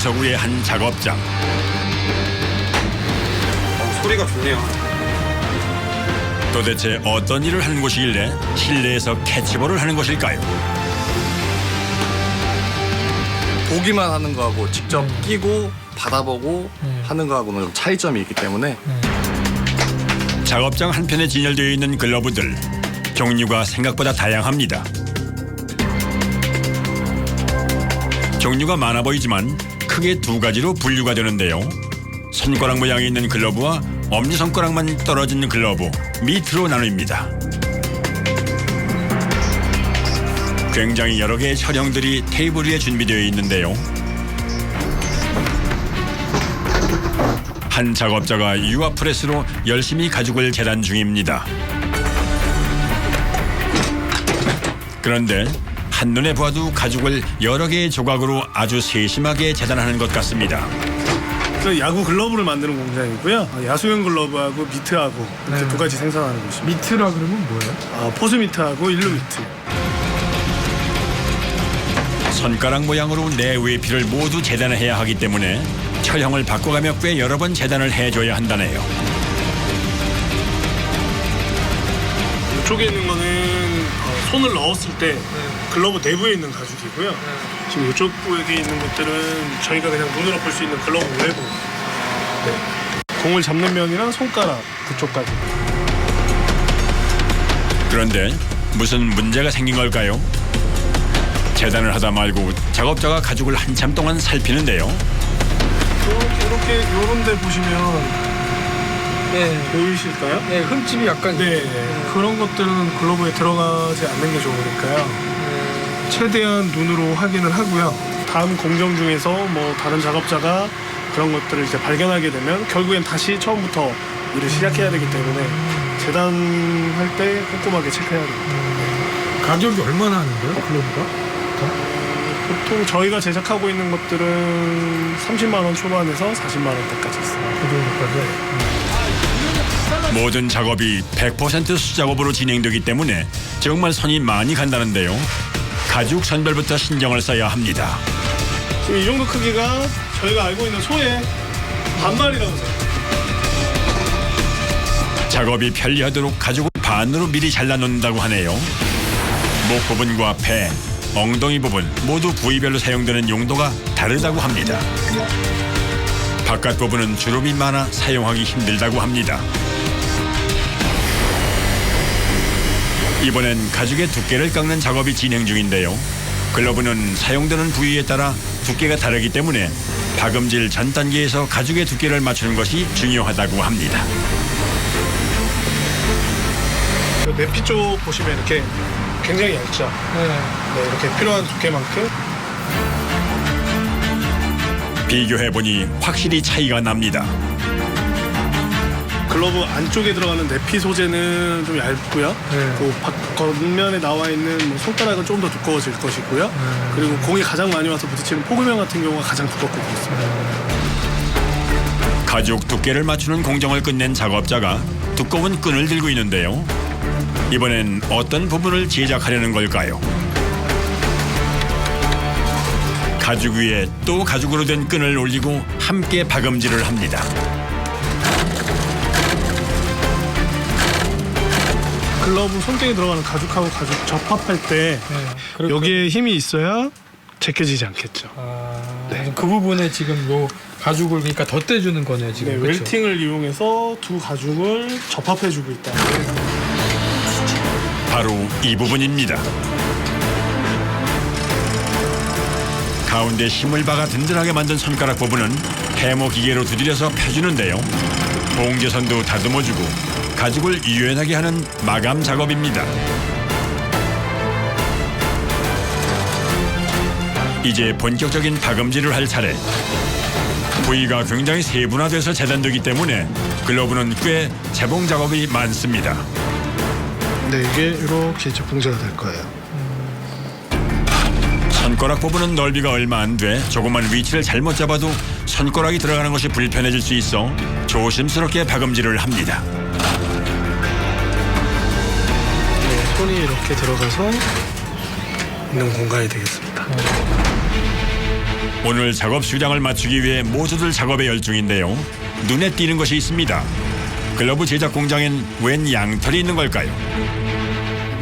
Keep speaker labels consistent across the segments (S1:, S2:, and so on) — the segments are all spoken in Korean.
S1: 강서구의 한 작업장.
S2: 어, 소리가 좋네요.
S1: 도대체 어떤 일을 하는 곳이길래 실내에서 캐치볼을 하는 것일까요?
S3: 보기만 하는 거하고 직접 끼고 받아보고
S4: 네.
S3: 하는 거하고는 좀 차이점이 있기 때문에
S1: 작업장 한편에 진열되어 있는 글러브들 종류가 생각보다 다양합니다. 종류가 많아 보이지만 크게 두 가지로 분류가 되는데요. 손가락 모양이 있는 글러브와 엄지 손가락만 떨어진 글러브 밑으로 나눕니다. 굉장히 여러 개의 촬영들이 테이블 위에 준비되어 있는데요. 한 작업자가 유아 프레스로 열심히 가죽을 재단 중입니다. 그런데 한눈에 보아도 가죽을 여러 개의 조각으로 아주 세심하게 재단하는 것 같습니다.
S5: 그 야구 글러브를 만드는 공장이고요. 아, 야수용 글러브하고 미트하고 이렇게
S4: 네.
S5: 두 가지 생산하는 곳입니다.
S4: 미트라 그러면 뭐예요?
S5: 아, 포스 미트하고 일루 미트.
S1: 손가락 모양으로 내외 피를 모두 재단해야 하기 때문에 처형을 바꿔가며 꽤 여러 번 재단을 해줘야 한다네요.
S5: 이쪽에 있는 거는 어, 손을 넣었을 때 글러브 내부에 있는 가죽이고요. 지금 이쪽에 있는 것들은 저희가 그냥 눈으로 볼 수 있는 글러브 외부. 네. 공을 잡는 면이랑 손가락 그쪽 까지.
S1: 그런데 무슨 문제가 생긴 걸까요? 재단을 하다 말고 작업자가 가죽을 한참 동안 살피는데요.
S5: 이렇게 이렇게 요런 데 보시면
S4: 네.
S5: 보이실까요?
S4: 네, 흠집이 약간
S5: 네, 그런 것들은 글러브에 들어가지 않는 게 좋으니까요. 최대한 눈으로 확인을 하고요. 다음 공정 중에서 뭐 다른 작업자가 그런 것들을 이제 발견하게 되면 결국엔 다시 처음부터 일을 시작해야 되기 때문에 재단할 때 꼼꼼하게 체크해야 됩니다.
S4: 가격이 얼마나 하는데요, 글러브가?
S5: 보통 저희가 제작하고 있는 것들은 30만 원 초반에서 40만 원대까지 있어요.
S4: 그 정도까지.
S1: 모든 작업이 100% 수작업으로 진행되기 때문에 정말 손이 많이 간다는데요. 가죽 선별부터 신경을 써야 합니다.
S5: 지금 이 정도 크기가 저희가 알고 있는 소의 반말이라고 생각해요.
S1: 작업이 편리하도록 가죽을 반으로 미리 잘라 놓는다고 하네요. 목 부분과 배, 엉덩이 부분 모두 부위별로 사용되는 용도가 다르다고 합니다. 바깥 부분은 주름이 많아 사용하기 힘들다고 합니다. 이번엔 가죽의 두께를 깎는 작업이 진행 중인데요. 글러브는 사용되는 부위에 따라 두께가 다르기 때문에 박음질 전 단계에서 가죽의 두께를 맞추는 것이 중요하다고 합니다.
S5: 그 내피 쪽 보시면 이렇게 굉장히 얇죠.
S4: 네.
S5: 네, 이렇게 필요한 두께만큼
S1: 비교해보니 확실히 차이가 납니다.
S5: 글러브 안쪽에 들어가는 내피 소재는 좀 얇고요.
S4: 네.
S5: 그 밖- 겉면에 나와 있는 뭐 손가락은 좀 더 두꺼워질 것이고요.
S4: 네.
S5: 그리고 공이 가장 많이 와서 부딪히는 포그면 같은 경우가 가장 두껍고 그렇습니다.
S1: 가죽 두께를 맞추는 공정을 끝낸 작업자가 두꺼운 끈을 들고 있는데요. 이번엔 어떤 부분을 제작하려는 걸까요? 가죽 위에 또 가죽으로 된 끈을 올리고 함께 박음질을 합니다.
S5: 글러브 손등에 들어가는 가죽하고 가죽 접합할 때
S4: 네. 그렇-
S5: 여기에 힘이 있어야 제껴지지 않겠죠.
S4: 아, 그 부분에 지금 요 가죽을 그러니까 덧대주는 거네요,
S5: 네,
S4: 지금. 그렇죠?
S5: 웰팅을 이용해서 두 가죽을 접합해주고 있다.
S1: 바로 이 부분입니다. 가운데 힘을 박아 든든하게 만든 손가락 부분은 해모 기계로 두드려서 펴주는데요. 봉제선도 다듬어주고 가죽을 유연하게 하는 마감 작업입니다. 이제 본격적인 박음질을 할 차례. 부위가 굉장히 세분화돼서 재단되기 때문에 글러브는 꽤 재봉 작업이 많습니다.
S5: 네, 이게 이렇게 이제 봉제가 될 거예요.
S1: 손가락 부분은 넓이가 얼마 안 돼 조금만 위치를 잘못 잡아도 손가락이 들어가는 것이 불편해질 수 있어 조심스럽게 박음질을 합니다.
S5: 손이 이렇게 들어가서 있는 공간이 되겠습니다.
S1: 오늘 작업 수량을 맞추기 위해 모두들 작업에 열중인데요. 눈에 띄는 것이 있습니다. 글러브 제작 공장엔 웬 양털이 있는 걸까요?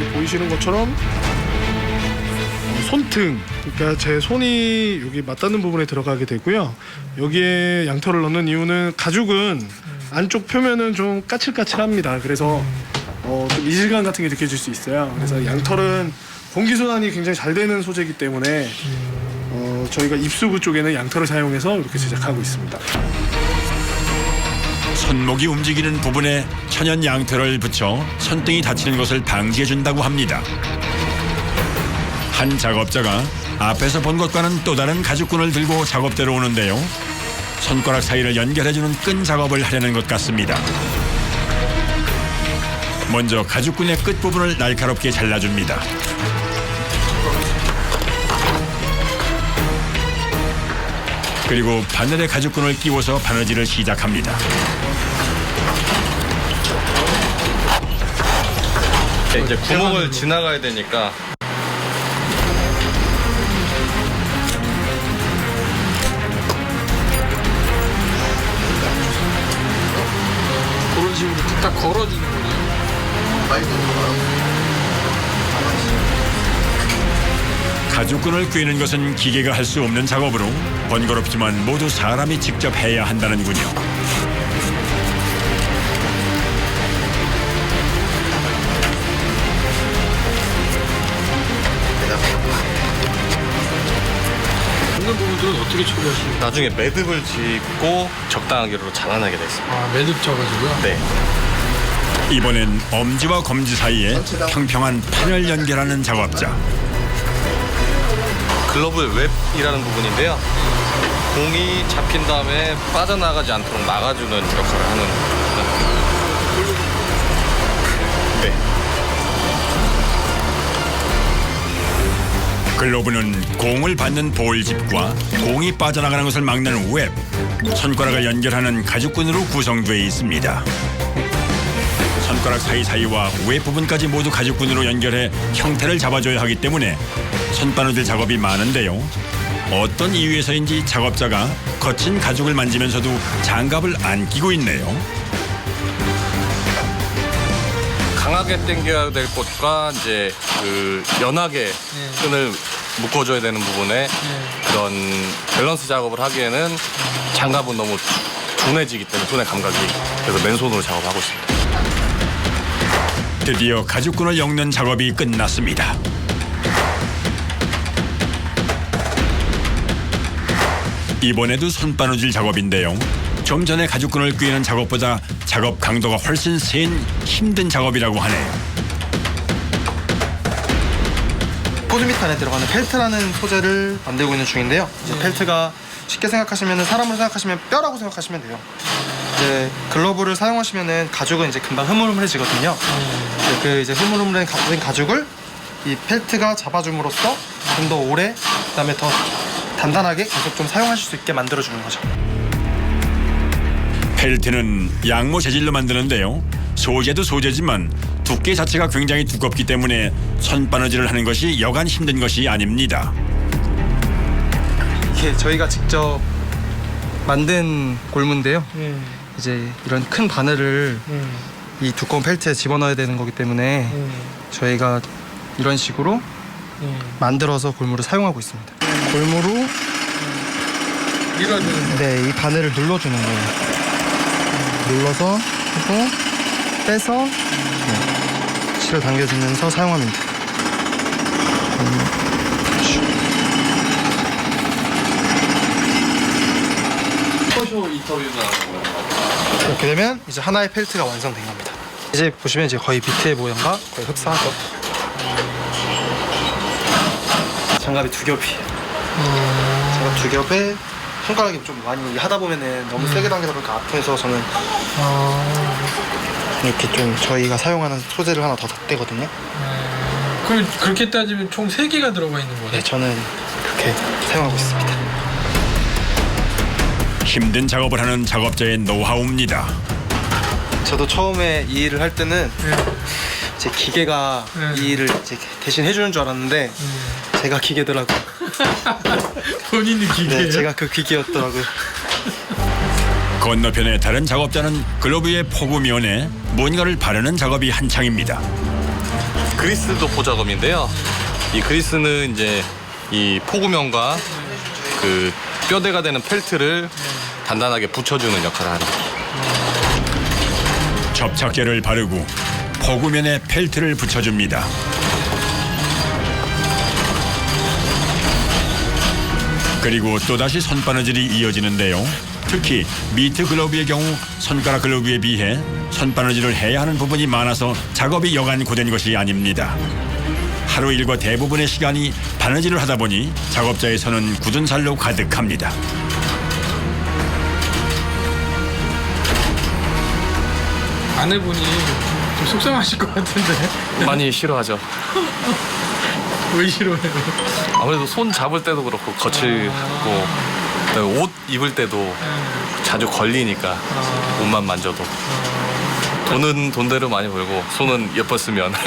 S5: 여기 보이시는 것처럼 어, 손등 그러니까 제 손이 여기 맞닿는 부분에 들어가게 되고요 여기에 양털을 넣는 이유는 가죽은 안쪽 표면은 좀 까칠까칠합니다 그래서 어, 좀 이질감 같은 게 느껴질 수 있어요 그래서 양털은 공기 순환이 굉장히 잘 되는 소재이기 때문에 어, 저희가 입수구 쪽에는 양털을 사용해서 이렇게 제작하고 있습니다
S1: 손목이 움직이는 부분에 천연 양털을 붙여 손등이 다치는 것을 방지해 준다고 합니다. 한 작업자가 앞에서 본 것과는 또 다른 가죽끈을 들고 작업대로 오는데요. 손가락 사이를 연결해주는 끈 작업을 하려는 것 같습니다. 먼저 가죽끈의 끝 부분을 날카롭게 잘라줍니다. 그리고 바늘에 가죽끈을 끼워서 바느질을 시작합니다.
S3: 네, 이제 구멍을 지나가야 되니까
S4: 그런 식으로 딱 걸어주는 거
S1: 가죽끈을 꿰는 것은 기계가 할 수 없는 작업으로 번거롭지만 모두 사람이 직접 해야 한다는군요.
S4: 부분들은 어떻게 처리하시나요?
S3: 나중에 매듭을 짓고 적당하게로 자라나게 됐습니다.
S4: 아 매듭 쳐가지고요.
S3: 네.
S1: 이번엔 엄지와 검지 사이에 평평한 판을 연결하는 작업자.
S3: 글러브의 웹이라는 부분인데요. 공이 잡힌 다음에 빠져나가지 않도록 막아주는 역할을 하는. 네.
S1: 글로브는 공을 받는 볼집과 공이 빠져나가는 것을 막는 웹, 손가락을 연결하는 가죽끈으로 구성되어 있습니다. 손가락 사이사이와 웹 부분까지 모두 가죽끈으로 연결해 형태를 잡아줘야 하기 때문에 손바느질 작업이 많은데요. 어떤 이유에서인지 작업자가 거친 가죽을 만지면서도 장갑을 안 끼고 있네요.
S3: 강하게 당겨야 될 곳과 이제 그 연하게 끈을 묶어줘야 되는 부분에 그런 밸런스 작업을 하기에는 장갑은 너무 둔해지기 때문에 손의 감각이 그래서 맨손으로 작업하고 있습니다.
S1: 드디어 가죽끈을 엮는 작업이 끝났습니다. 이번에도 손바느질 작업인데요. 좀 전에 가죽끈을 꿰는 작업보다 작업 강도가 훨씬 센 힘든 작업이라고 하네요.
S6: 포즈미트 안에 들어가는 펠트라는 소재를 만들고 있는 중인데요. 이제 펠트가 쉽게 생각하시면 사람으로 생각하시면 뼈라고 생각하시면 돼요. 이제 글러브를 사용하시면은 가죽은 이제 금방 흐물흐물해지거든요. 이제 그 이제 흐물흐물한 가- 가죽을 이 펠트가 잡아줌으로써 좀 더 오래 그다음에 더 단단하게 계속 좀 사용하실 수 있게 만들어 주는 거죠.
S1: 펠트는 양모 재질로 만드는데요. 소재도 소재지만 두께 자체가 굉장히 두껍기 때문에 손바느질을 하는 것이 여간 힘든 것이 아닙니다.
S6: 이게 저희가 직접 만든 골무인데요.
S4: 음,
S6: 이제 이런 큰 바늘을
S4: 음,
S6: 이 두꺼운 펠트에 집어넣어야 되는 거기 때문에
S4: 음,
S6: 저희가 이런 식으로
S4: 음.
S6: 만들어서 골무를 사용하고 있습니다. 골무로
S4: 밀어주는 거.
S6: 네, 이 바늘을 눌러주는 거예요. 눌러서 하고 빼서 네, 실을 당겨주면서 사용하면 돼요. 이렇게 되면 이제 하나의 펠트가 완성된 겁니다. 이제 보시면 이제 거의 비트의 모양과 거의 흡사하죠. 장갑이 두 겹이에요. 장갑 두 겹에 손가락이 좀 많이 하다 보면은 너무 세게 당기다 보니까 아파서 저는 이렇게 좀 저희가 사용하는 소재를 하나 더 덧대거든요.
S4: 그럼 그렇게 따지면 총 3개가 들어가 있는 거네.
S6: 네, 저는 그렇게 사용하고 있습니다.
S1: 힘든 작업을 하는 작업자의 노하우입니다.
S6: 저도 처음에 이 일을 할 때는 제 기계가
S4: 네.
S6: 이 일을 이제 대신 해주는 줄 알았는데 제가 기계더라고요.
S4: 본인이 기계예요?
S6: 네, 제가 그 기계였더라고요.
S1: 건너편의 다른 작업자는 글러브의 포구 면에 뭔가를 바르는 작업이 한창입니다.
S3: 그리스 도 포 작업인데요. 이 그리스는 이제 이 포구면과 그 뼈대가 되는 펠트를 단단하게 붙여주는 역할을 합니다.
S1: 접착제를 바르고 포구면에 펠트를 붙여줍니다. 그리고 또다시 손바느질이 이어지는데요. 특히 미트 글러브의 경우 손가락 글러브에 비해 손바느질을 해야 하는 부분이 많아서 작업이 여간 고된 것이 아닙니다. 하루 일과 대부분의 시간이 바느질을 하다 보니 작업자의 손은 굳은 살로 가득합니다.
S4: 아내분이 좀 속상하실 것 같은데
S3: 많이 싫어하죠.
S4: 왜 싫어해요?
S3: 아무래도 손 잡을 때도 그렇고 거칠고 그다음에 옷 입을 때도 자주 걸리니까 옷만 만져도 돈은 돈대로 많이 벌고 손은 예뻤으면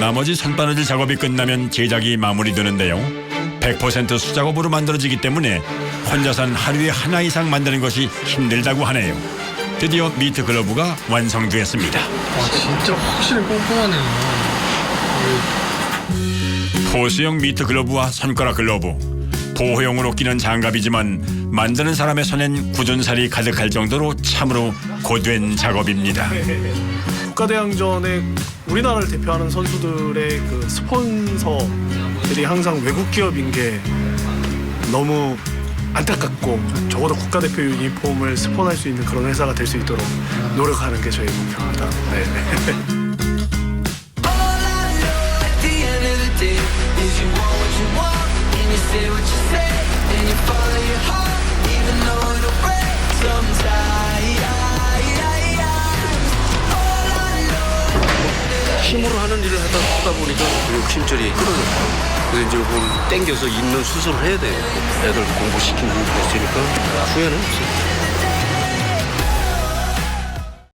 S1: 나머지 손바느질 작업이 끝나면 제작이 마무리되는데요. 100% 수작업으로 만들어지기 때문에 혼자선 하루에 하나 이상 만드는 것이 힘들다고 하네요. 드디어 미트 글러브가 완성되었습니다.
S4: 와 진짜 확실히 꼼꼼하네요
S1: 포수형 미트 글러브와 손가락 글러브. 보호용으로 끼는 장갑이지만 만드는 사람의 손엔 굳은 살이 가득할 정도로 참으로 고된 작업입니다.
S5: 국가대항전에 우리나라를 대표하는 선수들의 그 스폰서들이 항상 외국 기업인 게 너무 안타깝고 적어도 국가대표 유니폼을 스폰할 수 있는 그런 회사가 될 수 있도록 노력하는 게 저희 목표입니다. 네.
S7: 힘으로 하는 일을 하다, 하다 보니까 욕심절이 끊어졌고 그래서 이제 그걸 땡겨서 있는 수술을 해야 돼요. 애들 공부시키는 거 있으니까. 후회는 없어요